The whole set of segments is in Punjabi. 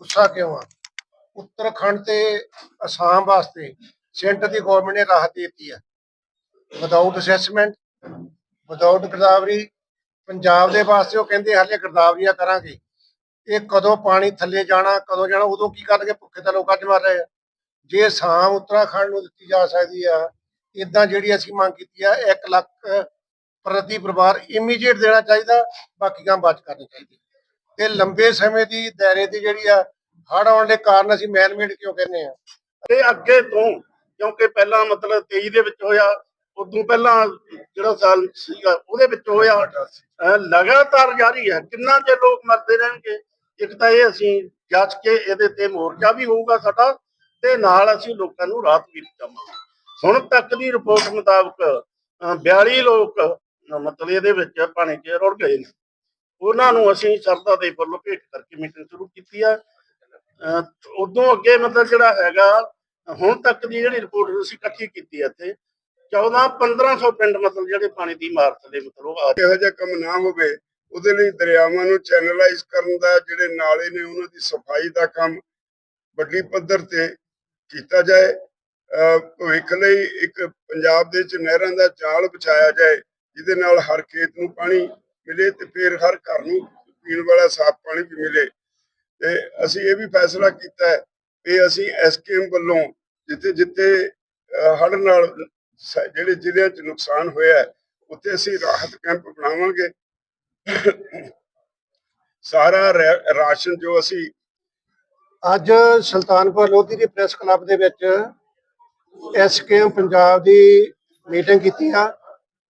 ਗੁੱਸਾ ਕਿਉਂ ਆ? ਉੱਤਰਾਖੰਡ ਤੇ ਅਸਾਮ ਵਾਸਤੇ ਸੈਂਟਰ ਦੀ ਗਵਰਨਮੈਂਟ ਨੇ ਰਾਹਤ ਦਿੱਤੀ ਆ। ਵਿਦਆਊਟ ਅਸੈਸਮੈਂਟ ਵਿਦਆਊਟ ਗਰਦਾਵਰੀ ਪੰਜਾਬ ਦੇ ਵਾਸਤੇ ਉਹ ਕਹਿੰਦੇ ਹਾਲੇ ਗਰਦਾਵਰੀਆਂ ਕਰਾਂਗੇ। ਇਹ ਕਦੋਂ ਪਾਣੀ ਥੱਲੇ ਜਾਣਾ, ਕਦੋਂ ਜਾਣਾ, ਉਦੋਂ ਕੀ ਕਰਨਗੇ? ਭੁੱਖੇ ਤਾਂ ਲੋਕ ਅੱਜ ਮਰ ਰਹੇ ਆ। ਜੇ ਅਸਾਮ, ਉੱਤਰਾਖੰਡ ਨੂੰ ਦਿੱਤੀ ਜਾ ਸਕਦੀ ਆ ਇਦਾਂ ਜਿਹੜੀ ਅਸੀਂ ਮੰਗ ਕੀਤੀ ਆ 1 ਲੱਖ ਪ੍ਰਤੀ ਪਰਿਵਾਰ ਇਮੀਡੀਏਟ ਦੇਣਾ ਚਾਹੀਦਾ, ਬਾਕੀ ਕੰਮ ਬਾਅਦ 'ਚ ਕਰਨੇ ਚਾਹੀਦੇ ਤੇ ਲੰਬੇ ਸਮੇਂ ਦੀ ਦਾਇਰੇ ਦੀ ਜਿਹੜੀ ਆ, ਹੜ੍ਹ ਆਉਣ ਦੇ ਕਾਰਨ ਅਸੀਂ ਮੈਨਮੇਡ ਕਿਉਂ ਕਹਿੰਦੇ ਆ? ਤੇ ਅੱਗੇ ਤੋਂ, ਕਿਉਂਕਿ ਪਹਿਲਾਂ ਮਤਲਬ 23 ਦੇ ਵਿੱਚ ਹੋਇਆ, ਉਦੋਂ ਪਹਿਲਾਂ ਜਿਹੜਾ ਸਾਲ ਸੀਗਾ, ਉਹਦੇ ਵਿੱਚ ਹੋਇਆ। ਲਗਾਤਾਰ ਜਾਰੀ ਹੈ, ਕਿੰਨਾ ਚਿਰ ਲੋਕ ਮਰਦੇ ਰਹਿਣਗੇ? ਇੱਕ ਤਾਂ ਇਹ ਅਸੀਂ ਜੱਜ ਕੇ ਇਹਦੇ ਤੇ ਮੋਰਚਾ ਵੀ ਹੋਊਗਾ ਸਾਡਾ, ਤੇ ਨਾਲ ਅਸੀਂ ਲੋਕਾਂ ਨੂੰ ਰਾਹਤ ਵੀ ਦੇਵਾਂਗੇ ਹੁਣ ਤੱਕ ਦੀ ਰਿਪੋਰਟ ਮੁਤਾਬਕ, ਅਹ 42 ਲੋਕ, ਮਤਲਬ ਇਹਦੇ ਵਿੱਚ ਪਾਣੀ 'ਚ ਰੁੜ ਗਏ ਨੇ। ਉਹਨਾਂ ਨੂੰ ਅਸੀਂ ਸ਼ਰਧਾ ਦੇ ਫੁੱਲ ਭੇਟ ਕਰਕੇ ਮੀਟਿੰਗ ਸ਼ੁਰੂ ਕੀਤੀ ਆ। ਉਦੋਂ ਅੱਗੇ ਮਤਲਬ ਜਿਹੜਾ ਹੈਗਾ, ਹੁਣ ਤੱਕ ਦੀ ਜਿਹੜੀ ਰਿਪੋਰਟ ਅਸੀਂ ਇਕੱਠੀ ਕੀਤੀ ਹੈ ਇੱਥੇ 14 1500 ਪਿੰਡ ਮਤਲਬ ਜਿਹੜੇ ਪਾਣੀ ਦੀ ਮਾਰ ਥੱਲੇ ਮਤਲਬ ਇਹੋ ਜਿਹਾ ਕੰਮ ਨਾ ਹੋਵੇ, ਉਹਦੇ ਲਈ ਦਰਿਆਵਾਂ ਨੂੰ ਚੈਨਲਾਈਜ਼ ਕਰਨ ਦਾ ਜਿਹੜੇ ਨਾਲੇ ਨੇ, ਉਹਨਾਂ ਦੀ ਸਫ਼ਾਈ ਦਾ ਕੰਮ ਵੱਡੀ ਪੱਧਰ ਤੇ ਕੀਤਾ ਜਾਏ। ਭਵਿੱਖ ਲਈ ਇੱਕ ਪੰਜਾਬ ਦੇ ਚ ਨਹਿਰਾਂ ਦਾ ਜਾਲ ਵਿਛਾਇਆ ਜਾਏ, ਜਿਹਦੇ ਨਾਲ ਹਰ ਖੇਤ ਨੂੰ ਪਾਣੀ ਮਿਲੇ ਤੇ ਫਿਰ ਹਰ ਘਰ ਨੂੰ ਪੀਣ ਵਾਲਾ ਸਾਫ਼ ਪਾਣੀ ਵੀ ਮਿਲੇ। ਤੇ ਅਸੀਂ ਇਹ ਵੀ ਫੈਸਲਾ ਕੀਤਾ ਹੈ ਕਿ ਅਸੀਂ ਐਸਕੇਐਮ ਵੱਲੋਂ ਜਿੱਥੇ ਜਿੱਥੇ, ਅਹ ਨਾਲ ਜਿਹੜੇ ਜ਼ਿਲ੍ਹਿਆਂ 'ਚ ਨੁਕਸਾਨ ਹੋਇਆ ਉੱਥੇ ਅਸੀਂ ਰਾਹਤ ਕੈਂਪ ਬਣਾਵਾਂਗੇ। ਸਾਰਾ ਰਾਸ਼ਨ ਜੋ ਅਸੀਂ ਅੱਜ ਸੁਲਤਾਨਪੁਰ ਲੋਧੀ ਦੀ ਪ੍ਰੈਸ ਕਲੱਬ ਦੇ ਵਿੱਚ ਐਸਕੇਐਮ ਪੰਜਾਬ ਦੀ ਮੀਟਿੰਗ ਕੀਤੀ ਆ।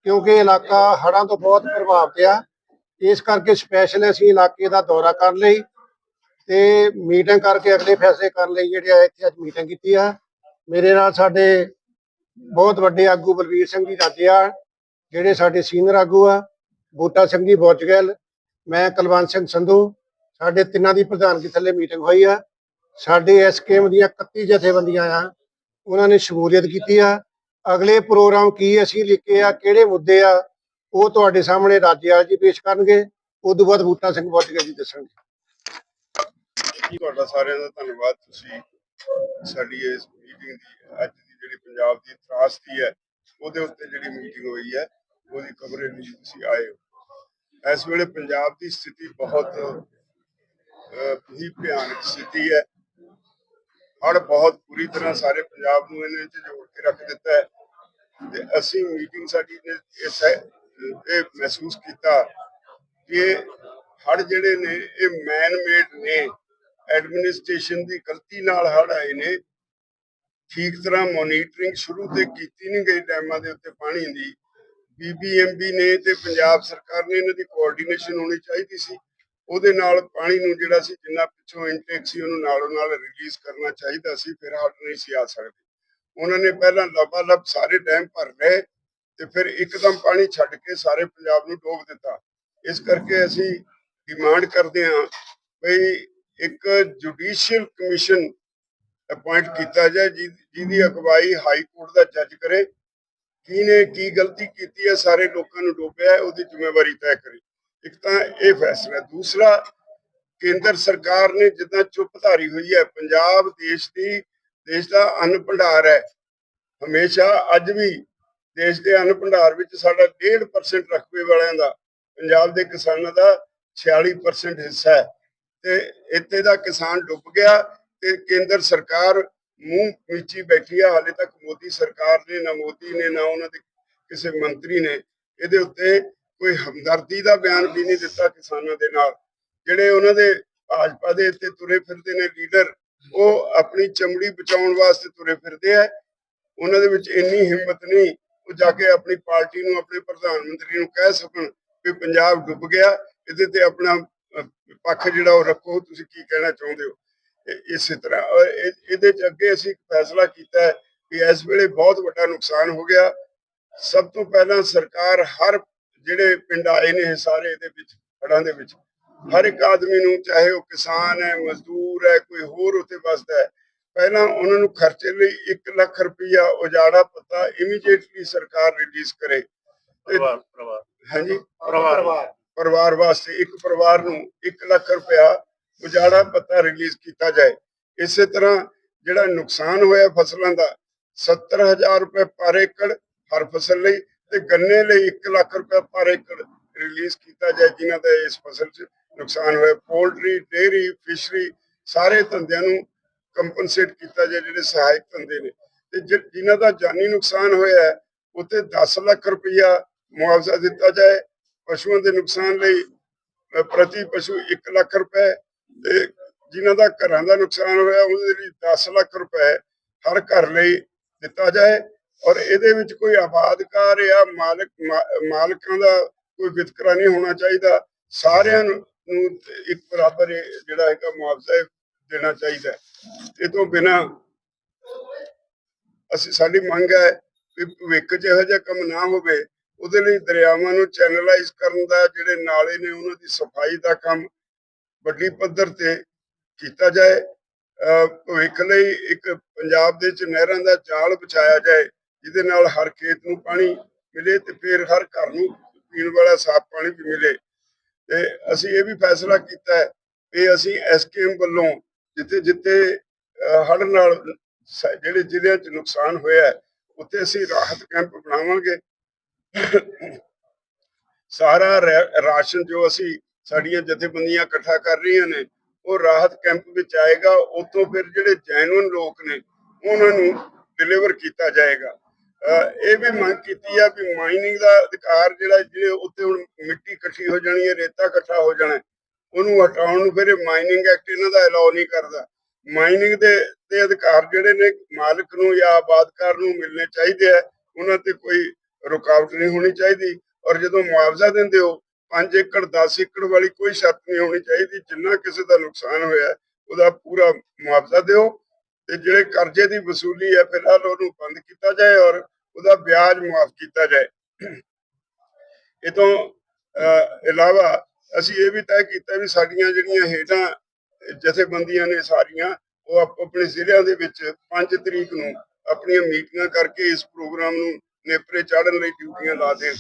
ਕਿਉਂਕਿ ਇਲਾਕਾ ਹੜ੍ਹਾਂ ਤੋਂ ਬਹੁਤ ਪ੍ਰਭਾਵਿਤ ਆ। ਇਸ ਕਰਕੇ ਸਪੈਸ਼ਲ ਅਸੀਂ ਇਲਾਕੇ ਦਾ ਦੌਰਾ ਕਰਨ ਲਈ ਤੇ ਮੀਟਿੰਗ ਕਰਕੇ ਅਗਲੇ ਫੈਸਲੇ ਕਰਨ ਲਈ ਜਿਹੜੇ ਆ ਇੱਥੇ ਅੱਜ ਮੀਟਿੰਗ ਕੀਤੀ ਆ। ਮੇਰੇ ਨਾਲ ਸਾਡੇ ਬਹੁਤ ਵੱਡੇ ਆਗੂ ਬਲਵੀਰ ਸਿੰਘ ਜੀ ਰਾਜਿਆ ਜਿਹੜੇ ਸਾਡੇ ਸੀਨੀਅਰ ਆਗੂ ਆ, ਬੂਟਾ ਸਿੰਘ ਜੀ ਬੋਚਗਲ ਮੈਂ ਕੁਲਵੰਤ ਸਿੰਘ ਸੰਧੂ, ਸਾਡੇ ਤਿੰਨਾਂ ਦੀ ਪ੍ਰਧਾਨਗੀ ਥੱਲੇ ਮੀਟਿੰਗ ਹੋਈ ਆ। ਸਾਡੇ ਐਸਕੇਐਮ ਦੀਆਂ 31 ਜਥੇਬੰਦੀਆਂ ਆ, ਉਹਨਾਂ ਨੇ ਸ਼ਮੂਲੀਅਤ ਕੀਤੀ ਆ। ਅਗਲੇ ਪ੍ਰੋਗਰਾਮ ਕੀ ਅਸੀਂ ਲਿਖੇ ਆ, ਕਿਹੜੇ ਮੁੱਦੇ ਆ, ਉਹ ਤੁਹਾਡੇ ਸਾਹਮਣੇ ਰਾਜਿਆਲ ਜੀ ਪੇਸ਼ ਕਰਨਗੇ। ਉਸ ਤੋਂ ਬਾਅਦ ਬੂਟਾ ਸਿੰਘ ਬੋਚਗਲ ਜੀ ਦੱਸਣਗੇ। ਤੁਹਾਡਾ ਸਾਰਿਆਂ ਦਾ ਧੰਨਵਾਦ। ਤੁਸੀਂ ਸਾਡੀ ਇਸ ਮੀਟਿੰਗ ਦੀ, ਅੱਜ ਦੀ ਜਿਹੜੀ ਪੰਜਾਬ ਦੀ ਤਰਾਸਦੀ ਹੈ, ਉਹਦੇ ਉੱਤੇ ਜਿਹੜੀ ਮੀਟਿੰਗ ਹੋਈ ਹੈ, ਉਹਦੀ ਕਵਰੇਜ ਲਈ ਤੁਸੀਂ ਆਏ ਹੋ। ਇਸ ਵੇਲੇ ਪੰਜਾਬ ਦੀ ਸਥਿਤੀ ਬਹੁਤ ਹੀ ਭਿਆਨਕ ਸਥਿਤੀ ਹੈ। ਹੜ ਬਹੁਤ ਬੁਰੀ ਤਰ੍ਹਾਂ ਸਾਰੇ ਪੰਜਾਬ ਨੂੰ ਇਹਨੇ ਚ ਜੋੜ ਕੇ ਰੱਖ ਦਿੱਤਾ ਹੈ। ਤੇ ਅਸੀਂ ਮੀਟਿੰਗ ਸਾਡੀ ਨੇ ਇਸ ਇਹ ਮਹਿਸੂਸ ਕੀਤਾ ਕਿ ਹੜ ਜਿਹੜੇ ਨੇ, ਇਹ ਮੈਨ ਮੇਡ ਨੇ। ਐਡਮਿਨਿਸਟ੍ਰੇਸ਼ਨ ਦੀ ਗਲਤੀ ਨਾਲ ਹੜ ਆਏ ਨੇ। ਠੀਕ ਤਰ੍ਹਾਂ ਮੋਨੀਟਰਿੰਗ ਸ਼ੁਰੂ ਤੇ ਕੀਤੀ ਨਹੀਂ ਗਈ ਡੈਮਾਂ ਦੇ ਉੱਤੇ ਪਾਣੀ ਦੀ। ਬੀਬੀਐਮਬੀ ਨੇ ਤੇ ਪੰਜਾਬ ਸਰਕਾਰ ਨੇ ਇਹਨਾਂ ਦੀ ਕੋਆਰਡੀਨੇਸ਼ਨ ਹੋਣੀ ਚਾਹੀਦੀ ਸੀ। ਉਹਦੇ ਨਾਲ ਪਾਣੀ ਨੂੰ ਜਿਹੜਾ ਸੀ ਜਿੰਨਾ ਪਿੱਛੋਂ ਇਨਟੇਕ ਸੀ ਉਹਨੂੰ ਨਾਲੋਂ ਨਾਲ ਰਿਲੀਜ਼ ਕਰਨਾ ਚਾਹੀਦਾ ਸੀ ਫਿਰ ਹੜ ਨਹੀਂ ਸੀ ਆ ਸਕਦੇ। ਉਹਨਾਂ ਨੇ ਪਹਿਲਾਂ ਲਬਾਲਬ ਸਾਰੇ ਡੈਮ ਭਰ ਲਏ ਤੇ ਫਿਰ ਇੱਕਦਮ ਪਾਣੀ ਛੱਡ ਕੇ ਸਾਰੇ ਪੰਜਾਬ ਨੂੰ ਡੋਬ ਦਿੱਤਾ। ਇਸ ਕਰਕੇ ਅਸੀਂ ਡਿਮਾਂਡ ਕਰਦੇ ਹਾਂ ਭਈ ਇੱਕ ਜੁਡੀਸ਼ੀਅਲ ਕਮਿਸ਼ਨ ਅਪਾਇੰਟ ਕੀਤਾ ਜਾਏ ਜਿਹ- ਜਿਹਦੀ ਅਗਵਾਈ ਹਾਈ ਕੋਰਟ ਦਾ ਜੱਜ ਕਰੇ। ਕਿਹਨੇ ਕੀ ਗਲਤੀ ਕੀਤੀ ਹੈ ਸਾਰੇ ਲੋਕਾਂ ਨੂੰ ਡੋਬਿਆ ਹੈ, ਉਹਦੀ ਜ਼ਿੰਮੇਵਾਰੀ ਤੈਅ ਕਰੇ। ਇੱਕ ਤਾਂ ਇਹ ਫੈਸਲਾ ਦੂਸਰਾ, ਕੇਂਦਰ ਸਰਕਾਰ ਨੇ ਜਿੱਦਾਂ ਚੁੱਪ ਹੋਈ ਹੈ, ਪੰਜਾਬ ਦੇਸ਼ ਦੀ, ਦੇਸ਼ ਦਾ ਅੰਨ ਭੰਡਾਰ ਹੈ। ਹਮੇਸ਼ਾ ਅੱਜ ਵੀ ਦੇਸ਼ ਦੇ ਅੰਨ ਭੰਡਾਰ ਵਿੱਚ ਸਾਡਾ 1.5% ਰਕਬੇ ਵਾਲਿਆਂ ਦਾ, ਪੰਜਾਬ ਦੇ ਕਿਸਾਨਾਂ ਦਾ 46% ਹਿੱਸਾ ਹੈ। ਤੇ ਇੱਥੇ ਦਾ ਕਿਸਾਨ ਡੁੱਬ ਗਿਆ ਤੇ ਕੇਂਦਰ ਸਰਕਾਰ ਮੂੰਹ ਮੀਚੀ ਬੈਠੀ ਆ। ਹਾਲੇ ਤੱਕ ਮੋਦੀ ਸਰਕਾਰ ਨੇ, ਨਾ ਮੋਦੀ ਨੇ, ਨਾ ਉਹਨਾਂ ਦੇ ਕਿਸੇ ਮੰਤਰੀ ਨੇ, ਇਹਦੇ ਉੱਤੇ ਕੋਈ ਹਮਦਰਦੀ ਦਾ ਬਿਆਨ ਵੀ ਨਹੀਂ ਦਿੱਤਾ ਕਿਸਾਨਾਂ ਦੇ ਨਾਲ। ਜਿਹੜੇ ਉਹਨਾਂ ਦੇ ਭਾਜਪਾ ਦੇ ਇੱਥੇ ਤੁਰੇ ਫਿਰਦੇ ਨੇ ਲੀਡਰ, ਉਹ ਆਪਣੀ ਚਮੜੀ ਬਚਾਉਣ ਵਾਸਤੇ ਤੁਰੇ ਫਿਰਦੇ ਆ। ਉਹਨਾਂ ਦੇ ਵਿੱਚ ਇੰਨੀ ਹਿੰਮਤ ਨਹੀਂ, ਉਹ ਜਾ ਕੇ ਆਪਣੀ ਪਾਰਟੀ ਨੂੰ, ਆਪਣੇ ਪ੍ਰਧਾਨ ਮੰਤਰੀ ਨੂੰ ਕਹਿ ਸਕਣ ਕਿ ਪੰਜਾਬ ਡੁੱਬ ਗਿਆ, ਇਹਦੇ ਤੇ ਆਪਣਾ ਪੱਖ ਜਿਹੜਾ ਉਹ ਰੱਖੋ, ਤੁਸੀਂ ਕੀ ਕਹਿਣਾ ਚਾਹੁੰਦੇ ਹੋ? ਇਸੇ ਤਰ੍ਹਾਂ ਇਹਦੇ ਚ ਅੱਗੇ ਅਸੀਂ ਫੈਸਲਾ ਕੀਤਾ ਹੈ ਕਿ ਇਸ ਵੇਲੇ ਬਹੁਤ ਵੱਡਾ ਨੁਕਸਾਨ ਹੋ ਗਿਆ। ਸਭ ਤੋਂ ਪਹਿਲਾਂ ਸਰਕਾਰ ਹਰ ਜਿਹੜੇ ਪਿੰਡ ਆਏ ਨੇ ਸਾਰੇ ਇਹਦੇ ਵਿੱਚ ਹੜ੍ਹਾਂ ਦੇ ਵਿੱਚ ਹਰ ਇੱਕ ਆਦਮੀ ਨੂੰ ਚਾਹੇ ਉਹ ਕਿਸਾਨ ਹੈ ਮਜ਼ਦੂਰ ਹੈ ਕੋਈ ਹੋਰ ਉੱਥੇ ਵਸਦਾ ਹੈ ਪਹਿਲਾਂ ਉਹਨਾਂ ਨੂੰ ਖਰਚੇ ਲਈ 1 ਲੱਖ ਰੁਪਇਆ ਉਜਾੜਾ ਪੱਤਾ ਇਮੀਡੀਏਟਲੀ ਸਰਕਾਰ ਰਿਲੀਜ਼ ਕਰੇ। ਪਰਿਵਾਰ ਪਰਿਵਾਰ। ਹਾਂਜੀ? ਪਰਿਵਾਰ। ਪਰਿਵਾਰ ਵਾਸਤੇ ਇੱਕ ਪਰਿਵਾਰ ਨੂੰ 1 ਲੱਖ ਰੁਪਇਆ ਉਜਾੜਾ ਪੱਤਾ ਰਿਲੀਜ਼ ਕੀਤਾ ਜਾਏ। ਇਸੇ ਤਰ੍ਹਾਂ ਜਿਹੜਾ ਨੁਕਸਾਨ ਹੋਇਆ ਫਸਲਾਂ ਦਾ 70000 ਰੁਪਏ ਪਰ ਏਕੜ ਹਰ ਫਸਲ ਲਈ ਤੇ ਗੰਨੇ ਲਈ 1 ਲੱਖ ਰੁਪਏ ਪਰ ਏਕੜ ਰਿਲੀਜ਼ ਕੀਤਾ ਜਾਏ, ਜਿਨ੍ਹਾਂ ਦਾ ਇਸ ਫਸਲ 'ਚ ਨੁਕਸਾਨ ਹੋਇਆ। ਪੋਲਟਰੀ, ਡੇਅਰੀ ਫਿਸ਼ਰੀ ਸਾਰੇ ਧੰਦਿਆਂ ਨੂੰ ਕੰਪਨਸੇਟ ਕੀਤਾ ਜਾਏ, ਜਿਹੜੇ ਸਹਾਇਕ ਧੰਦੇ ਨੇ। ਤੇ ਜਿਨ੍ਹਾਂ ਦਾ ਜਾਨੀ ਨੁਕਸਾਨ ਹੋਇਆ ਹੈ 10 ਲੱਖ ਰੁਪਇਆ ਮੁਆਵਜ਼ਾ ਦਿੱਤਾ ਜਾਏ। ਪਸ਼ੂਆਂ ਦੇ ਨੁਕਸਾਨ ਲਈ ਪ੍ਰਤੀ ਪਸ਼ੂ 1 ਲੱਖ ਰੁਪਏ। ਤੇ ਜਿਨ੍ਹਾਂ ਦਾ ਘਰਾਂ ਦਾ ਨੁਕਸਾਨ ਹੋਇਆ, ਉਹਦੇ ਲਈ 10 ਲੱਖ ਰੁਪਏ ਹਰ ਘਰ ਲਈ ਦਿੱਤਾ ਜਾਏ। ਔਰ ਇਹਦੇ ਵਿੱਚ ਕੋਈ ਆਬਾਦਕਾਰ ਜਾਂ ਮਾਲਕ ਮਾਲਕਾਂ ਦਾ ਕੋਈ ਵਿਤਕਰਾ ਨਹੀਂ ਹੋਣਾ ਚਾਹੀਦਾ। ਸਾਰਿਆਂ ਨੂੰ ਇੱਕ ਬਰਾਬਰ ਜਿਹੜਾ ਹੈਗਾ ਮੁਆਵਜ਼ਾ ਦੇਣਾ ਚਾਹੀਦਾ। ਇਹ ਤੋਂ ਬਿਨਾ ਅਸੀਂ, ਸਾਡੀ ਮੰਗ ਹੈ ਕਿ ਭਵਿੱਖ 'ਚ ਇਹੋ ਜਿਹਾ ਕੰਮ ਨਾ ਹੋਵੇ, ਉਹਦੇ ਲਈ ਦਰਿਆਵਾਂ ਨੂੰ ਚੈਨਲਾਈਜ਼ ਕਰਨ ਦਾ, ਜਿਹੜੇ ਨਾਲੇ ਨੇ ਉਹਨਾਂ ਦੀ ਸਫ਼ਾਈ ਦਾ ਕੰਮ ਵੱਡੀ ਪੱਧਰ ਤੇ ਕੀਤਾ ਜਾਏ। ਅਹ ਭਵਿੱਖ ਲਈ ਇੱਕ ਪੰਜਾਬ ਦੇ ਚ ਨਹਿਰਾਂ ਦਾ ਜਾਲ ਵਿਛਾਇਆ ਜਾਏ। ਜਿਹਦੇ ਨਾਲ ਹਰ ਖੇਤ ਨੂੰ ਪਾਣੀ ਮਿਲੇ ਤੇ ਫਿਰ ਹਰ ਘਰ ਨੂੰ ਪੀਣ ਵਾਲਾ ਸਾਫ਼ ਪਾਣੀ ਵੀ ਮਿਲੇ। ਤੇ ਅਸੀਂ ਇਹ ਵੀ ਫੈਸਲਾ ਕੀਤਾ ਹੈ ਕਿ ਅਸੀਂ ਐਸਕੇਐਮ ਵੱਲੋਂ ਜਿੱਥੇ ਜਿੱਥੇ, ਅਹ ਨਾਲ ਜਿਹੜੇ ਜ਼ਿਲ੍ਹਿਆਂ 'ਚ ਨੁਕਸਾਨ ਹੋਇਆ ਉੱਥੇ ਅਸੀਂ ਰਾਹਤ ਕੈਂਪ ਬਣਾਵਾਂਗੇ। ਸਾਰਾ ਰਾਸ਼ਨ ਜੋ ਅਸੀਂ ਸਾਡੀਆਂ ਜਥੇਬੰਦੀਆਂ ਇਕੱਠਾ ਕਰ ਰਹੀਆਂ ਨੇ, ਉਹ ਰਾਹਤ ਕੈਂਪ ਵਿੱਚ ਆਏਗਾ ਉਤੋਂ ਫਿਰ ਜਿਹੜੇ ਜੈਨੂਨ ਲੋਕ ਨੇ, ਉਹਨਾਂ ਨੂੰ ਡਿਲੀਵਰ ਕੀਤਾ ਜਾਏਗਾ। ਇਹ ਵੀ ਮੰਗ ਕੀਤੀ ਆ ਵੀ ਮਾਈਨਿੰਗ ਦਾ ਅਧਿਕਾਰ ਜਿਹੜਾ ਜਿਹੜੇ ਉੱਤੇ ਹੁਣ ਮਿੱਟੀ ਇਕੱਠੀ ਹੋ ਜਾਣੀ ਹੈ ਰੇਤਾ ਇਕੱਠਾ ਹੋ ਜਾਣਾ ਉਹਨੂੰ ਹਟਾਉਣ ਨੂੰ ਫਿਰ ਮਾਈਨਿੰਗ ਐਕਟ ਇਹਨਾਂ ਦਾ ਅਲਾਉ ਨਹੀਂ ਕਰਦਾ। ਮਾਈਨਿੰਗ ਦੇ ਦੇ ਅਧਿਕਾਰ ਜਿਹੜੇ ਨੇ ਮਾਲਕ ਨੂੰ ਜਾਂ ਆਬਾਦਕਾਰ ਨੂੰ ਮਿਲਣੇ ਚਾਹੀਦੇ ਆ ਉਹਨਾਂ ਤੇ ਕੋਈ ਰੁਕਾਵਟ ਨਹੀਂ ਹੋਣੀ ਚਾਹੀਦੀ। ਔਰ ਜਦੋਂ ਮੁਆਵਜ਼ਾ ਦਿੰਦੇ ਹੋ 5 ਏਕੜ 10 ਏਕੜ ਵਾਲੀ ਕੋਈ ਸ਼ਰਤ ਨਹੀਂ ਹੋਣੀ ਚਾਹੀਦੀ ਜਿੰਨਾ ਕਿਸੇ ਦਾ ਨੁਕਸਾਨ ਹੋਇਆ ਹੈ, ਉਹਦਾ ਪੂਰਾ ਮੁਆਵਜ਼ਾ ਦਿਓ। ਤੇ ਜਿਹੜੇ ਕਰਜ਼ੇ ਦੀ ਵਸੂਲੀ ਹੈ ਫਿਲਹਾਲ ਉਹਨੂੰ ਬੰਦ ਕੀਤਾ ਜਾਏ ਔਰ ਉਹਦਾ ਵਿਆਜ ਮਾਫ ਕੀਤਾ ਜਾਏ। ਇਹ ਇਲਾਵਾ ਅਸੀਂ ਇਹ ਵੀ ਤੈਅ ਕੀਤਾ ਵੀ ਸਾਡੀਆਂ ਜਿਹੜੀਆਂ ਹੇਠਾਂ ਜਥੇਬੰਦੀਆਂ ਨੇ ਸਾਰੀਆਂ, ਉਹ ਆਪਣੇ ਜ਼ਿਲ੍ਹਿਆਂ ਦੇ ਵਿੱਚ 5 ਤਰੀਕ ਨੂੰ ਆਪਣੀਆਂ ਮੀਟਿੰਗਾਂ ਕਰਕੇ ਇਸ ਪ੍ਰੋਗਰਾਮ ਨੂੰ ਨੇਪਰੇ ਚਾੜਨ ਲਈ ਡਿਊਟੀਆਂ ਲਾ ਦੇਣ।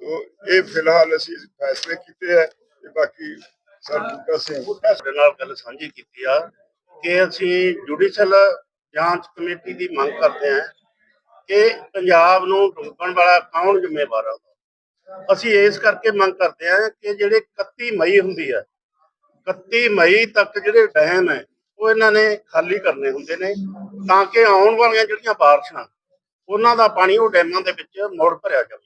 ਤੋ ਇਹ ਫਿਲਹਾਲ ਅਸੀਂ ਫੈਸਲੇ ਕੀਤੇ ਹੈ ਤੇ ਬਾਕੀ ਸਰ ਸਿੰਘ ਸਾਡੇ ਨਾਲ ਗੱਲ ਸਾਂਝੀ ਕੀਤੀ ਆ ਕਿ ਅਸੀਂ ਜੁਡੀਸ਼ਲ ਜਾਂਚ ਕਮੇਟੀ ਦੀ ਮੰਗ ਕਰਦੇ ਹਾਂ ਕਿ ਪੰਜਾਬ ਨੂੰ ਡੁੱਬਣ ਵਾਲਾ ਕੌਣ ਜ਼ਿੰਮੇਵਾਰ ਆ ਅਸੀਂ ਇਸ ਕਰਕੇ ਮੰਗ ਕਰਦੇ ਹਾਂ ਕਿ ਜਿਹੜੇ 31 ਮਈ ਹੁੰਦੀ ਹੈ 31 ਮਈ ਤੱਕ ਜਿਹੜੇ ਡੈਮ ਹੈ, ਉਹ ਇਹਨਾਂ ਨੇ ਖਾਲੀ ਕਰਨੇ ਹੁੰਦੇ ਨੇ ਤਾਂ ਕਿ ਆਉਣ ਵਾਲੀਆਂ ਜਿਹੜੀਆਂ ਬਾਰਿਸ਼ਾਂ, ਉਹਨਾਂ ਦਾ ਪਾਣੀ ਉਹ ਡੈਮਾਂ ਦੇ ਵਿੱਚ ਮੁੜ ਭਰਿਆ ਜਾਵੇ।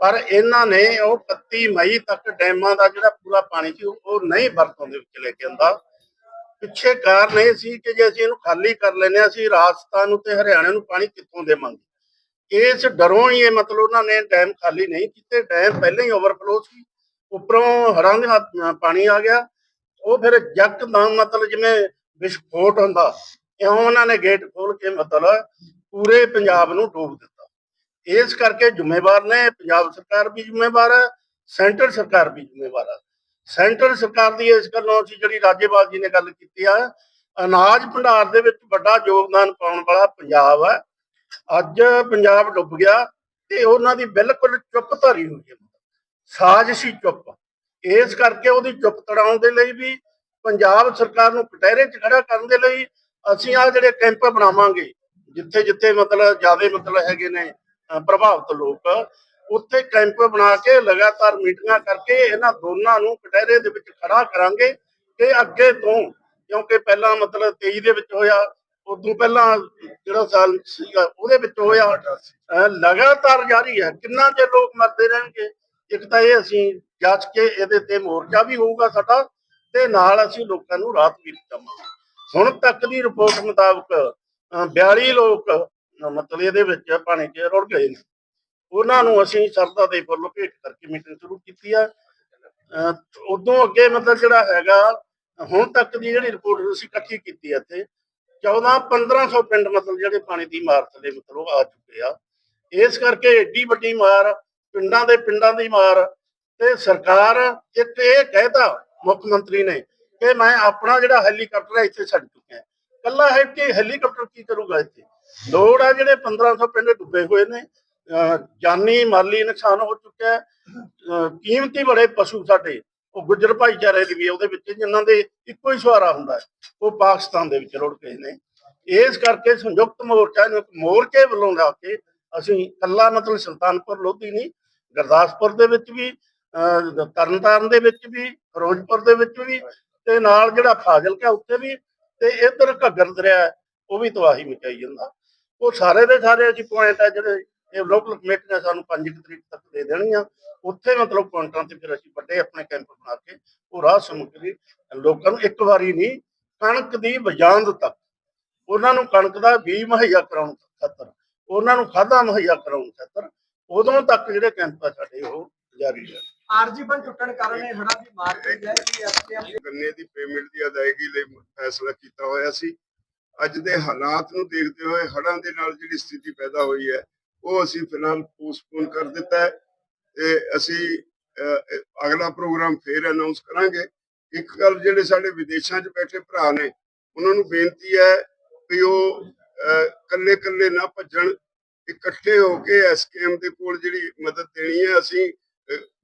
ਪਰ ਇਹਨਾਂ ਨੇ ਉਹ 31 ਮਈ ਤੱਕ ਡੈਮਾਂ ਦਾ ਜਿਹੜਾ ਪੂਰਾ ਪਾਣੀ ਸੀ, ਉਹ ਉਹ ਨਹੀਂ ਵਰਤੋਂ ਦੇ ਵਿੱਚ ਲੈ ਕੇ ਆਂਦਾ ਪਿੱਛੇ ਕਾਰਨ ਇਹ ਸੀ ਕਿ ਜੇ ਅਸੀਂ ਇਹਨੂੰ ਖਾਲੀ ਕਰ ਲੈਨੇ ਹਾਂ, ਅਸੀਂ ਰਾਜਸਥਾਨ ਨੂੰ ਤੇ ਹਰਿਆਣਾ ਨੂੰ ਪਾਣੀ ਕਿੱਥੋਂ ਦੇਵਾਂਗੇ? ਇਸ ਡਰੋਂ ਹੀ ਇਹ ਮਤਲਬ ਉਹਨਾਂ ਨੇ ਡੈਮ ਖਾਲੀ ਨਹੀਂ ਕੀਤੇ ਡੈਮ ਪਹਿਲਾਂ ਹੀ ਓਵਰਫਲੋ ਸੀ ਉੱਪਰੋਂ ਹੜ੍ਹਾਂ ਦੇ ਪਾਣੀ ਆ ਗਿਆ। ਉਹ ਫਿਰ ਯਕਦਮ ਮਤਲਬ ਜਿਵੇਂ ਵਿਸਫੋਟ ਹੁੰਦਾ ਇਉਂ ਉਹਨਾਂ ਨੇ ਗੇਟ ਖੋਲ ਕੇ ਮਤਲਬ ਪੂਰੇ ਪੰਜਾਬ ਨੂੰ ਡੂਬ ਦਿੱਤਾ। ਇਸ ਕਰਕੇ ਜ਼ਿੰਮੇਵਾਰ ਨੇ ਪੰਜਾਬ ਸਰਕਾਰ ਵੀ ਜ਼ਿੰਮੇਵਾਰ ਹੈ ਸੈਂਟਰ ਸਰਕਾਰ ਵੀ ਜ਼ਿੰਮੇਵਾਰ ਹੈ ਸੈਂਟਰ ਸਰਕਾਰ ਦੀ ਇਸ ਗੱਲੋਂ ਅਸੀਂ ਜਿਹੜੀ ਰਾਜੇਵਾਲ ਜੀ ਨੇ ਗੱਲ ਕੀਤੀ ਆ, ਅਨਾਜ ਭੰਡਾਰ ਦੇ ਵਿੱਚ ਵੱਡਾ ਯੋਗਦਾਨ ਪਾਉਣ ਵਾਲਾ ਪੰਜਾਬ ਹੈ ਅੱਜ ਪੰਜਾਬ ਡੁੱਬ ਗਿਆ ਤੇ ਉਹਨਾਂ ਦੀ ਬਿਲਕੁਲ ਚੁੱਪ ਧਾਰੀ ਹੋਈ ਹੈ ਸਾਜ਼ਿਸ਼ੀ ਚੁੱਪ। ਇਸ ਕਰਕੇ ਉਹਦੀ ਚੁੱਪ ਤੜਾਉਣ ਦੇ ਲਈ ਵੀ ਪੰਜਾਬ ਸਰਕਾਰ ਨੂੰ ਕਟਹਿਰੇ 'ਚ ਖੜਾ ਕਰਨ ਦੇ ਲਈ ਅਸੀਂ ਆ ਜਿਹੜੇ ਕੈਂਪ ਬਣਾਵਾਂਗੇ ਜਿੱਥੇ ਜਿੱਥੇ ਮਤਲਬ ਜ਼ਿਆਦਾ ਮਤਲਬ ਹੈਗੇ ਨੇ ਪ੍ਰਭਾਵਿਤ ਲੋਕ ਉੱਥੇ ਕੈਂਪ ਬਣਾ ਕੇ ਲਗਾਤਾਰ ਮੀਟਿੰਗਾਂ ਕਰਕੇ ਇਹਨਾਂ ਦੋਨਾਂ ਨੂੰ ਕਟਹਿਰੇ ਦੇ ਵਿੱਚ ਖੜਾ ਕਰਾਂਗੇ ਕਿ ਅੱਗੇ ਤੋਂ, ਕਿਉਂਕਿ ਪਹਿਲਾਂ ਮਤਲਬ 23 ਦੇ ਵਿੱਚ ਹੋਇਆ, ਉਦੋਂ ਪਹਿਲਾਂ ਜਿਹੜਾ ਸਾਲ ਸੀਗਾ, ਉਹਦੇ ਵਿੱਚ ਹੋਇਆ। ਲਗਾਤਾਰ ਜਾਰੀ ਹੈ। ਕਿੰਨਾ ਚਿਰ ਲੋਕ ਮਰਦੇ ਰਹਿਣਗੇ? ਇੱਕ ਤਾਂ ਇਹ ਅਸੀਂ ਜਾਂਚ ਕੇ ਇਹਦੇ ਤੇ ਮੋਰਚਾ ਵੀ ਹੋਊਗਾ ਸਾਡਾ, ਤੇ ਨਾਲ ਅਸੀਂ ਲੋਕਾਂ ਨੂੰ ਰਾਹਤ ਵੀ ਦੇਵਾਂਗੇ ਹੁਣ ਤੱਕ ਦੀ ਰਿਪੋਰਟ ਮੁਤਾਬਕ, ਅਹ 42 ਲੋਕ, ਮਤਲਬ ਇਹਦੇ ਵਿੱਚ ਪਾਣੀ 'ਚ ਰੁੜ ਗਏ ਨੇ। ਉਹਨਾਂ ਨੂੰ ਅਸੀਂ ਸਰਦਾ ਦੇ ਫੁੱਲ ਭੇਟ ਕਰਕੇ ਮੀਟਿੰਗ ਸ਼ੁਰੂ ਕੀਤੀ ਆ। ਉਦੋਂ ਅੱਗੇ ਮਤਲਬ ਜਿਹੜਾ ਹੈਗਾ, ਹੁਣ ਤੱਕ ਦੀ ਜਿਹੜੀ ਰਿਪੋਰਟ ਅਸੀਂ ਇਕੱਠੀ ਕੀਤੀ ਆ ਇੱਥੇ 14 1500 ਪਿੰਡ ਮਤਲਬ ਜਿਹੜੇ ਪਾਣੀ ਦੀ ਮਾਰ ਥੱਲੇ ਮਤਲਬ ਆ ਚੁੱਕੇ ਆ। ਇਸ ਕਰਕੇ ਏਡੀ ਵੱਡੀ ਮਾਰ, ਪਿੰਡਾਂ ਦੇ ਪਿੰਡਾਂ ਦੀ ਮਾਰ ਤੇ ਸਰਕਾਰ ਇੱਕ ਇਹ ਕਹਿਤਾ ਮੁੱਖ ਮੰਤਰੀ ਨੇ ਕਿ ਮੈਂ ਆਪਣਾ ਜਿਹੜਾ ਹੈਲੀਕਾਪਟਰ ਹੈ ਇੱਥੇ ਛੱਡ ਚੁੱਕਿਆ। ਕੱਲਾ ਹੈ ਕਿ ਹੈਲੀਕਾਪਟਰ ਕੀ ਕਰੂਗਾ ਇੱਥੇ? ਲੋੜ ਆ ਜਿਹੜੇ 1500 ਪਿੰਡ ਡੁੱਬੇ ਹੋਏ ਨੇ ਜਾਨੀ ਮਾਲੀ ਨੁਕਸਾਨ ਹੋ ਚੁੱਕਿਆ ਹੈ। ਕੀਮਤੀ ਬੜੇ ਪਸ਼ੂ ਸਾਡੇ ਉਹ ਗੁੱਜਰ ਭਾਈਚਾਰੇ ਦੀ ਵੀ ਉਹਦੇ ਵਿੱਚ ਜਿਨ੍ਹਾਂ ਦੇ ਇੱਕੋ ਹੀ ਸਹਾਰਾ ਹੁੰਦਾ ਉਹ ਪਾਕਿਸਤਾਨ ਦੇ ਵਿੱਚ ਰੁੜ ਗਏ ਨੇ। ਇਸ ਕਰਕੇ ਸੰਯੁਕਤ ਮੋਰਚਾ ਨੂੰ ਮੋਰਚੇ ਵੱਲੋਂ ਲਾ ਕੇ ਅਸੀਂ ਕੱਲਾ ਮਤਲਬ ਸੁਲਤਾਨਪੁਰ ਲੋਧੀ ਨਹੀਂ ਗੁਰਦਾਸਪੁਰ ਦੇ ਵਿੱਚ ਵੀ ਅਹ, ਤਰਨਤਾਰਨ ਦੇ ਵਿੱਚ ਵੀ ਫਿਰੋਜ਼ਪੁਰ ਦੇ ਵਿੱਚ ਵੀ ਤੇ ਨਾਲ ਜਿਹੜਾ ਫਾਜ਼ਿਲਕਾ ਉੱਥੇ ਵੀ ਤੇ ਇੱਧਰ ਘੱਗਰ ਦਰਿਆ ਹੈ, ਉਹ ਵੀ ਤਬਾਹੀ ਮਚਾਈ ਜਾਂਦਾ। ਉਹ ਸਾਰੇ ਦੇ ਸਾਰੇ ਅਸੀਂ ਪੁਆਇੰਟ ਆ ਜਿਹੜੇ ਇਹ ਲੋਕਲ ਕਮੇਟੀਆਂ ਸਾਨੂੰ 5 ਤਰੀਕ ਤੱਕ ਦੇ ਦੇਣਗੀਆਂ। ਉੱਥੇ ਮਤਲਬ ਪੁਆਇੰਟਾਂ ਤੇ ਫਿਰ ਅਸੀਂ ਵੱਡੇ ਆਪਣੇ ਕੈਂਪ ਬਣਾ ਕੇ ਉਹ ਰਾਹ ਸਮਗਰੀ ਲੋਕਾਂ ਨੂੰ ਇੱਕ ਵਾਰੀ ਨਹੀਂ ਕਣਕ ਦੀ ਬਜਾਂਦ ਤੱਕ। ਉਹਨਾਂ ਨੂੰ ਕਣਕ ਦਾ ਬੀਜ ਮੁਹੱਈਆ ਕਰਾਉਣ ਖਾਤਰ ਉਹਨਾਂ ਨੂੰ ਖਾਦਾਂ ਮੁਹੱਈਆ ਕਰਾਉਣ ਖਾਤਰ ਉਦੋਂ ਤੱਕ ਜਿਹੜੇ ਕੈਂਪ ਸਾਡੇ ਉਹ ਜਾਰੀ ਹੈ ਆਰਜੀ ਬਣ ਟੁੱਟਣ ਕਾਰਨ ਇਹ ਹੜਾ ਦੀ ਮਾਰ ਪਈ ਹੈ ਕਿ ਐਸਟੀਐਮ ਗੰਨੇ ਦੀ ਪੇਮੈਂਟ ਦੀ ਅਦਾਇਗੀ ਲਈ ਫੈਸਲਾ ਕੀਤਾ ਹੋਇਆ ਸੀ। ਅੱਜ ਦੇ ਹਾਲਾਤ ਨੂੰ ਦੇਖਦੇ ਹੋਏ ਹੜ੍ਹਾਂ ਦੇ ਨਾਲ ਜਿਹੜੀ ਸਥਿਤੀ ਪੈਦਾ ਹੋਈ ਹੈ ਉਹ ਅਸੀਂ ਫਿਲਹਾਲ ਪੋਸਟਪੋਨ ਕਰ ਦਿੱਤਾ ਹੈ ਤੇ ਅਸੀਂ ਅਗਲਾ ਪ੍ਰੋਗਰਾਮ ਫੇਰ ਅਨਾਉਂਸ ਕਰਾਂਗੇ। ਇੱਕ ਗੱਲ ਜਿਹੜੇ ਸਾਡੇ ਵਿਦੇਸ਼ਾਂ 'ਚ ਬੈਠੇ ਭਰਾ ਨੇ, ਉਹਨਾਂ ਨੂੰ ਬੇਨਤੀ ਹੈ ਕਿ ਉਹ ਕੱਲੇ ਕੱਲੇ ਨਾ ਭੱਜਣ, ਇਕੱਠੇ ਹੋ ਕੇ ਐਸਕੇਐਮ ਦੇ ਕੋਲ ਜਿਹੜੀ ਮਦਦ ਦੇਣੀ ਹੈ, ਅਸੀਂ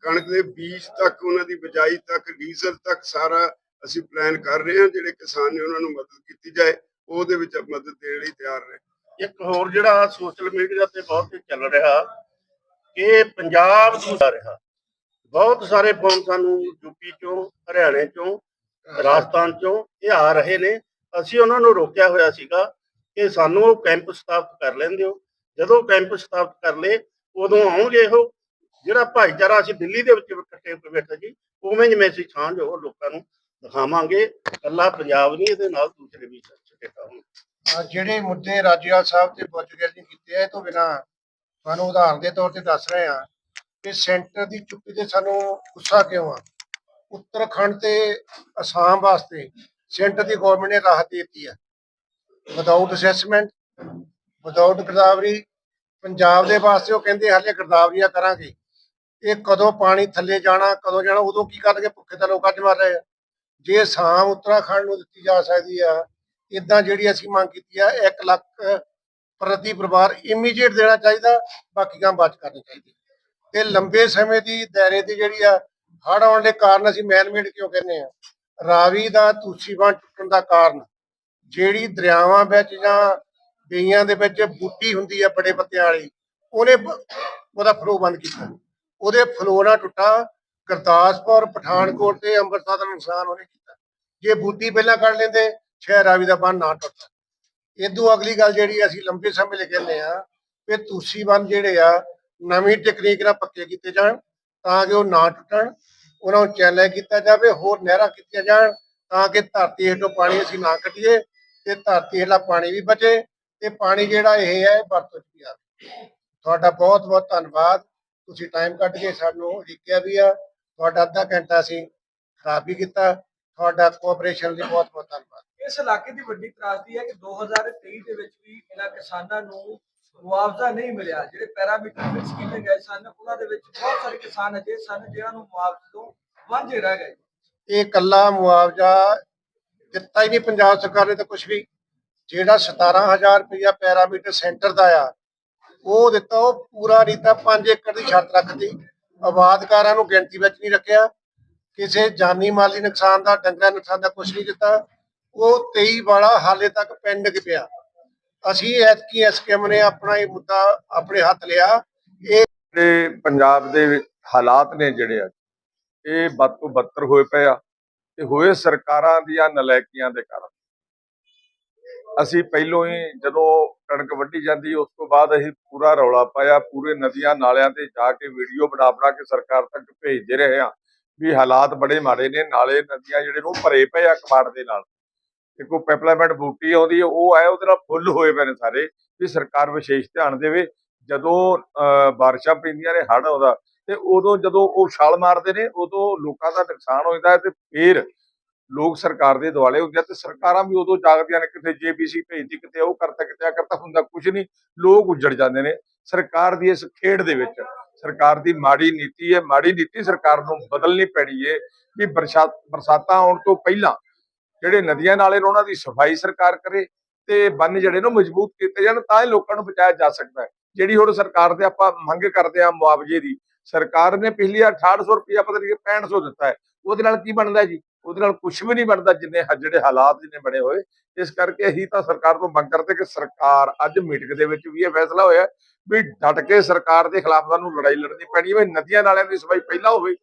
ਕਣਕ ਦੇ ਬੀਜ ਤੱਕ, ਉਹਨਾਂ ਦੀ ਬਜਾਈ ਤੱਕ, ਡੀਜ਼ਲ ਤੱਕ ਸਾਰਾ ਅਸੀਂ ਪਲਾਨ ਕਰ ਰਹੇ ਹਾਂ, ਜਿਹੜੇ ਕਿਸਾਨ ਨੇ ਉਹਨਾਂ ਨੂੰ ਮਦਦ ਕੀਤੀ ਜਾਏ, ਉਹਦੇ ਵਿੱਚ ਮਦਦ ਦੇਣ ਲਈ ਤਿਆਰ ਨੇ। ਇੱਕ ਹੋਰ ਜਿਹੜਾ ਸੋਸ਼ਲ ਮੀਡੀਆ ਤੇ ਬਹੁਤ ਹੀ ਚੱਲ ਰਿਹਾ ਕਿ ਪੰਜਾਬ ਨੂੰ ਆ ਰਿਹਾ। ਬਹੁਤ ਸਾਰੇ ਫੋਨ ਸਾਨੂੰ ਯੂਪੀ ਚੋਂ, ਹਰਿਆਣੇ ਚੋਂ, ਰਾਜਸਥਾਨ ਚੋਂ ਇਹ ਆ ਰਹੇ ਨੇ। ਅਸੀਂ ਉਹਨਾਂ ਨੂੰ ਰੋਕਿਆ ਹੋਇਆ ਸੀਗਾ ਕਿ ਸਾਨੂੰ ਉਹ ਕੈਂਪ ਸਥਾਪਿਤ ਕਰ ਲੈਂਦੇ ਹੋ। ਜਦੋਂ ਕੈਂਪ ਸਥਾਪਿਤ ਕਰ ਲਏ, ਉਦੋਂ ਆਉਣਗੇ ਉਹ। ਜਿਹੜਾ ਭਾਈਚਾਰਾ ਅਸੀਂ ਦਿੱਲੀ ਦੇ ਵਿੱਚ ਇਕੱਠੇ ਹੋ ਕੇ ਬੈਠੇ ਜੀ ਉਵੇਂ ਜਿਵੇਂ ਅਸੀਂ ਸਾਂਝ ਉਹ ਲੋਕਾਂ ਨੂੰ ਦਿਖਾਵਾਂਗੇ। ਇਕੱਲਾ ਪੰਜਾਬ ਨਹੀਂ, ਇਹਦੇ ਨਾਲ ਦੂਸਰੇ ਵੀ ਸਟੇਟਾਂ ਹੋਣ ਜਿਹੜੇ ਮੁੱਦੇ ਰਾਜੇਵਾਲ ਸਾਹਿਬ ਤੇ ਪੁੱਛਗਿੱਛ ਨਹੀਂ ਕੀਤੇ ਆ, ਇਹ ਤੋਂ ਬਿਨਾ ਤੁਹਾਨੂੰ ਉਦਾਹਰਨ ਦੇ ਤੌਰ ਤੇ ਦੱਸ ਰਹੇ ਹਾਂ ਕਿ ਸੈਂਟਰ ਦੀ ਚੁੱਪੀ ਤੇ ਸਾਨੂੰ ਗੁੱਸਾ ਕਿਉਂ ਆ? ਉੱਤਰਾਖੰਡ ਤੇ ਅਸਾਮ ਵਾਸਤੇ ਸੈਂਟਰ ਦੀ ਗਵਰਨਮੈਂਟ ਨੇ ਰਾਹਤ ਦਿੱਤੀ ਆ। ਵਿਦਆਊਟ ਅਸੈਸਮੈਂਟ ਵਿਦਆਊਟ ਗਰਦਾਵਰੀ ਪੰਜਾਬ ਦੇ ਵਾਸਤੇ ਉਹ ਕਹਿੰਦੇ ਹਾਲੇ ਗਰਦਾਵਰੀਆਂ ਕਰਾਂਗੇ। ਇਹ ਕਦੋਂ ਪਾਣੀ ਥੱਲੇ ਜਾਣਾ ਕਦੋਂ ਜਾਣਾ ਉਦੋਂ ਕੀ ਕਰਨਗੇ? ਭੁੱਖੇ ਤਾਂ ਲੋਕ ਅੱਜ ਮਰ ਰਹੇ ਆ। ਜੇ ਅਸਾਮ ਉੱਤਰਾਖੰਡ ਨੂੰ ਦਿੱਤੀ ਜਾ ਸਕਦੀ ਆ ਇਦਾਂ ਜਿਹੜੀ ਅਸੀਂ ਮੰਗ ਕੀਤੀ ਆ 1 ਲੱਖ ਪ੍ਰਤੀ ਪਰਿਵਾਰ ਇਮੀਡੀਏਟ ਦੇਣਾ ਚਾਹੀਦਾ ਬਾਕੀ ਕੰਮ ਬਾਅਦ 'ਚ ਕਰਨੇ ਤੇ ਲੰਬੇ ਸਮੇਂ ਦੀ ਦਾਇਰੇ ਦੀ ਜਿਹੜੀ ਆ, ਹੜ੍ਹ ਆਉਣ ਦੇ ਕਾਰਨ ਅਸੀਂ ਮੈਨਮੇਡ ਕਿਉਂ ਕਹਿੰਦੇ ਆ? ਰਾਵੀ ਦਾ ਤੁਸੀਂ ਬੰਨ ਟੁੱਟਣ ਦਾ ਕਾਰਨ, ਜਿਹੜੀ ਦਰਿਆਵਾਂ ਵਿੱਚ ਜਾਂ ਬੇਈਆਂ ਦੇ ਵਿੱਚ ਬੂਟੀ ਹੁੰਦੀ ਆ ਬੜੇ ਪੱਤਿਆਂ ਵਾਲੀ, ਉਹਨੇ ਉਹਦਾ ਫਲੋ ਬੰਦ ਕੀਤਾ। ਉਹਦੇ ਫਲੋ ਨਾਲ ਟੁੱਟਾ, ਗੁਰਦਾਸਪੁਰ, ਪਠਾਨਕੋਟ ਤੇ ਅੰਮ੍ਰਿਤਸਰ ਦਾ ਨੁਕਸਾਨ ਉਹਨੇ ਕੀਤਾ। ਜੇ ਬੂਟੀ ਪਹਿਲਾਂ ਕੱਢ ਲੈਂਦੇ ਸ਼ਹਿਰ ਰਾਵੀ ਦਾ ਬੰਨ ਨਾ ਟੁੱਟਦਾ ਇਦੋਂ ਅਗਲੀ ਗੱਲ ਜਿਹੜੀ ਅਸੀਂ ਲੰਬੇ ਸਮੇਂ ਲਈ ਕਹਿੰਦੇ ਆ ਕਿ ਤੁਸੀਂ ਬੰਨ ਜਿਹੜੇ ਆ, ਨਵੀਂ ਟੈਕਨੀਕ ਨਾਲ ਪੱਕੇ ਕੀਤੇ ਜਾਣ ਤਾਂ ਕਿ ਉਹ ਨਾ ਟੁੱਟਣ, ਉਹਨਾਂ ਨੂੰ ਚੈਨਲ ਕੀਤਾ ਜਾਵੇ, ਹੋਰ ਨਹਿਰਾਂ ਕੀਤੀਆਂ ਜਾਣ ਤਾਂ ਕਿ ਧਰਤੀ ਹੇਠੋਂ ਪਾਣੀ ਅਸੀਂ ਨਾ ਕੱਢੀਏ ਤੇ ਧਰਤੀ ਹੇਠਲਾ ਪਾਣੀ ਵੀ ਬਚੇ ਤੇ ਪਾਣੀ ਜਿਹੜਾ ਇਹ ਹੈ ਵਰਤੋਂ ਚ ਵੀ ਆਵੇ। ਤੁਹਾਡਾ ਬਹੁਤ ਬਹੁਤ ਧੰਨਵਾਦ। ਤੁਸੀਂ ਟਾਈਮ ਕੱਢ ਕੇ ਸਾਨੂੰ ਉਡੀਕਿਆ ਵੀ ਆ, ਤੁਹਾਡਾ ਅੱਧਾ ਘੰਟਾ ਅਸੀਂ ਖਰਾਬ ਵੀ ਕੀਤਾ। ਤੁਹਾਡਾ ਕੋਆਪਰੇਸ਼ਨ ਲਈ ਬਹੁਤ ਬਹੁਤ ਧੰਨਵਾਦ। ਇਸ ਇਲਾਕੇ ਦੀ ਵੱਡੀ ਤਰਾਸਦੀ ਹੈ ਕਿ 2023 ਦੇ ਵਿੱਚ ਵੀ ਇਹਨਾਂ ਕਿਸਾਨਾਂ ਨੂੰ ਮੁਆਵਜ਼ਾ ਨਹੀਂ ਮਿਲਿਆ। ਜਿਹੜੇ ਪੈਰਾਮੀਟਰ ਫਿਕਸ ਕੀਤੇ ਗਏ ਸਨ, ਉਹਨਾਂ ਦੇ ਵਿੱਚ ਬਹੁਤ ਸਾਰੇ ਕਿਸਾਨ ਅਜੇ ਸਨ ਜਿਨ੍ਹਾਂ ਨੂੰ ਮੁਆਵਜ਼ੇ ਤੋਂ ਵਾਂਝੇ ਰਹਿ ਗਏ। ਇਹ ਕੱਲਾ ਮੁਆਵਜ਼ਾ ਦਿੱਤਾ ਹੀ ਨਹੀਂ ਪੰਜਾਬ ਸਰਕਾਰ ਨੇ ਤਾਂ ਕੁਝ ਵੀ। ਜਿਹੜਾ 17000 ਰੁਪਇਆ ਪੈਰਾਮੀਟਰ ਸੈਂਟਰ ਦਾ ਆ, ਉਹ ਦਿੱਤਾ, ਉਹ ਪੂਰਾ ਰੀਤਾ 5 ਏਕੜ ਦੀ ਸ਼ਰਤ ਰੱਖਦੀ ਆਬਾਦਕਾਰਾਂ ਨੂੰ ਗਿਣਤੀ ਵਿੱਚ ਨਹੀਂ ਰੱਖਿਆ। ਕਿਸੇ ਜਾਨੀ ਮਾਲੀ ਨੁਕਸਾਨ ਦਾ, ਡੰਗਰਾਂ ਨੁਕਸਾਨ ਦਾ ਕੁਝ ਨਹੀਂ ਦਿੱਤਾ। ਉਹ 23 ਵਾਲਾ ਹਾਲੇ ਤੱਕ ਪੈਂਡਿੰਗ ਪਿਆ। ਅਸੀਂ ਐਤਕੀ ਐਸਕੇਐਮ ਨੇ ਆਪਣਾ ਇਹ ਮੁੱਦਾ ਆਪਣੇ ਹੱਥ ਲਿਆ। ਇਹ ਜਿਹੜੇ ਪੰਜਾਬ ਦੇ ਹਾਲਾਤ ਨੇ ਜਿਹੜੇ ਆ, ਇਹ ਬਦ ਤੋਂ ਬੱਤਰ ਹੋਏ ਪਏ ਆ ਤੇ ਹੋਏ ਸਰਕਾਰਾਂ ਦੀਆਂ ਨਲਾਇਕੀਆਂ ਦੇ ਕਾਰਨ। ਅਸੀਂ ਪਹਿਲੋਂ ਹੀ ਜਦੋਂ ਕਣਕ ਵੱਢੀ ਜਾਂਦੀ, ਉਸ ਤੋਂ ਬਾਅਦ ਅਸੀਂ ਪੂਰਾ ਰੌਲਾ ਪਾਇਆ, ਪੂਰੇ ਨਦੀਆਂ ਨਾਲਿਆਂ ਤੇ ਜਾ ਕੇ ਵੀਡੀਓ ਬਣਾ ਬਣਾ ਕੇ ਸਰਕਾਰ ਤੱਕ ਭੇਜਦੇ ਰਹੇ ਆ ਵੀ ਹਾਲਾਤ ਬੜੇ ਮਾੜੇ ਨੇ, ਨਾਲੇ ਨਦੀਆਂ ਜਿਹੜੇ ਨੂੰ ਭਰੇ ਪਏ ਆ ਕਬਾੜ ਦੇ ਨਾਲ। ਤੇ ਕੋਈ ਪੈਪਲਾਮੈਂਟ ਬੂਟੀ ਆਉਂਦੀ ਹੈ ਉਹ ਹੈ ਉਹਦੇ ਨਾਲ ਫੁੱਲ ਹੋਏ ਪਏ ਨੇ ਸਾਰੇ ਵੀ ਸਰਕਾਰ ਵਿਸ਼ੇਸ਼ ਧਿਆਨ ਦੇਵੇ। ਜਦੋਂ ਅਹ, ਬਾਰਿਸ਼ਾਂ ਪੈਂਦੀਆਂ ਨੇ ਹੜ੍ਹ ਆਉਂਦਾ ਤੇ ਉਦੋਂ ਜਦੋਂ ਉਹ ਛਾਲ ਮਾਰਦੇ ਨੇ ਉਦੋਂ ਲੋਕਾਂ ਦਾ ਨੁਕਸਾਨ ਹੋ ਜਾਂਦਾ ਹੈ ਤੇ ਫੇਰ ਲੋਕ ਸਰਕਾਰ ਦੇ ਦੁਆਲੇ ਹੁੰਦੇ ਆ ਤੇ ਸਰਕਾਰਾਂ ਵੀ ਉਦੋਂ ਜਾਗਦੀਆਂ ਨੇ ਕਿਤੇ ਜੇਬੀਸੀ ਭੇਜਦੀ ਕਿਤੇ ਉਹ ਕਰਤਾ ਕਿਤੇ ਆ ਕਰਤਾ ਹੁੰਦਾ ਕੁਝ ਨਹੀਂ ਲੋਕ ਉੱਜੜ ਜਾਂਦੇ ਨੇ। ਸਰਕਾਰ ਦੀ ਇਸ ਖੇਡ ਦੇ ਵਿੱਚ ਸਰਕਾਰ ਦੀ ਮਾੜੀ ਨੀਤੀ ਹੈ ਮਾੜੀ ਨੀਤੀ ਸਰਕਾਰ ਨੂੰ ਬਦਲਣੀ ਪੈਣੀ ਹੈ ਵੀ ਬਰਸਾਤ ਬਰਸਾਤਾਂ ਆਉਣ ਤੋਂ ਪਹਿਲਾਂ ਜਿਹੜੇ ਨਦੀਆਂ ਨਾਲੇ ਨੇ ਉਹਨਾਂ ਦੀ ਸਫ਼ਾਈ ਸਰਕਾਰ ਕਰੇ ਤੇ ਬੰਨ ਜਿਹੜੇ ਨੂੰ ਮਜ਼ਬੂਤ ਕੀਤੇ ਜਾਣ ਤਾਂ ਹੀ ਲੋਕਾਂ ਨੂੰ ਬਚਾਇਆ ਜਾ ਸਕਦਾ ਹੈ। ਜਿਹੜੀ ਹੁਣ ਸਰਕਾਰ ਦੇ ਆਪਾਂ ਮੰਗ ਕਰਦੇ ਆ ਮੁਆਵਜ਼ੇ ਦੀ, ਸਰਕਾਰ ਨੇ ਪਿਛਲੀ ਵਾਰ 6800 ਰੁਪਇਆ ਪਤਾ ਨਹੀਂ 6500 ਦਿੱਤਾ ਹੈ, ਉਹਦੇ ਨਾਲ ਕੀ ਬਣਦਾ ਜੀ? ਉਹਦੇ ਨਾਲ ਕੁਝ ਵੀ ਨਹੀਂ ਬਣਦਾ ਜਿੰਨੇ ਜਿਹੜੇ ਹਾਲਾਤ ਜਿੰਨੇ ਬਣੇ ਹੋਏ। ਇਸ ਕਰਕੇ ਅਸੀਂ ਤਾਂ ਸਰਕਾਰ ਤੋਂ ਮੰਗ ਕਰਦੇ ਕਿ ਸਰਕਾਰ ਅੱਜ ਮੀਟਿੰਗ ਦੇ ਵਿੱਚ ਵੀ ਇਹ ਫੈਸਲਾ ਹੋਇਆ ਵੀ ਡਟ ਕੇ ਸਰਕਾਰ ਦੇ ਖਿਲਾਫ ਸਾਨੂੰ ਲੜਾਈ ਲੜਨੀ ਪੈਣੀ ਹੈ ਨਦੀਆਂ ਨਾਲਿਆਂ ਦੀ ਸਫ਼ਾਈ ਪਹਿਲਾਂ ਹੋਵੇ।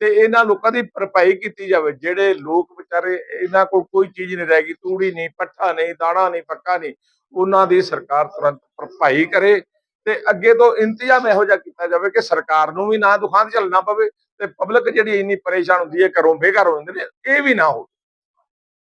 ਤੇ ਇਹਨਾਂ ਲੋਕਾਂ ਦੀ ਭਰਪਾਈ ਕੀਤੀ ਜਾਵੇ, ਜਿਹੜੇ ਲੋਕ ਵਿਚਾਰੇ ਇਹਨਾਂ ਕੋਲ ਕੋਈ ਚੀਜ਼ ਨਹੀਂ ਰਹਿ ਗਈ, ਤੂੜੀ ਨਹੀਂ, ਪੱਠਾ ਨਹੀਂ, ਦਾਣਾ ਨਹੀਂ, ਪੱਕਾ ਨਹੀਂ, ਉਹਨਾਂ ਦੀ ਸਰਕਾਰ ਤੁਰੰਤ ਭਰਪਾਈ ਕਰੇ ਤੇ ਅੱਗੇ ਤੋਂ ਇੰਤਜ਼ਾਮ ਇਹੋ ਜਿਹਾ ਕੀਤਾ ਜਾਵੇ ਕਿ ਸਰਕਾਰ ਨੂੰ ਵੀ ਨਾ ਦੁਖਾਂ ਤੇ ਝੱਲਣਾ ਪਵੇ ਤੇ ਪਬਲਿਕ ਜਿਹੜੀ ਇੰਨੀ ਪਰੇਸ਼ਾਨ ਹੁੰਦੀ ਹੈ, ਘਰੋਂ ਬੇਘਰ ਹੋ ਜਾਂਦੇ ਨੇ, ਇਹ ਵੀ ਨਾ ਹੋਵੇ।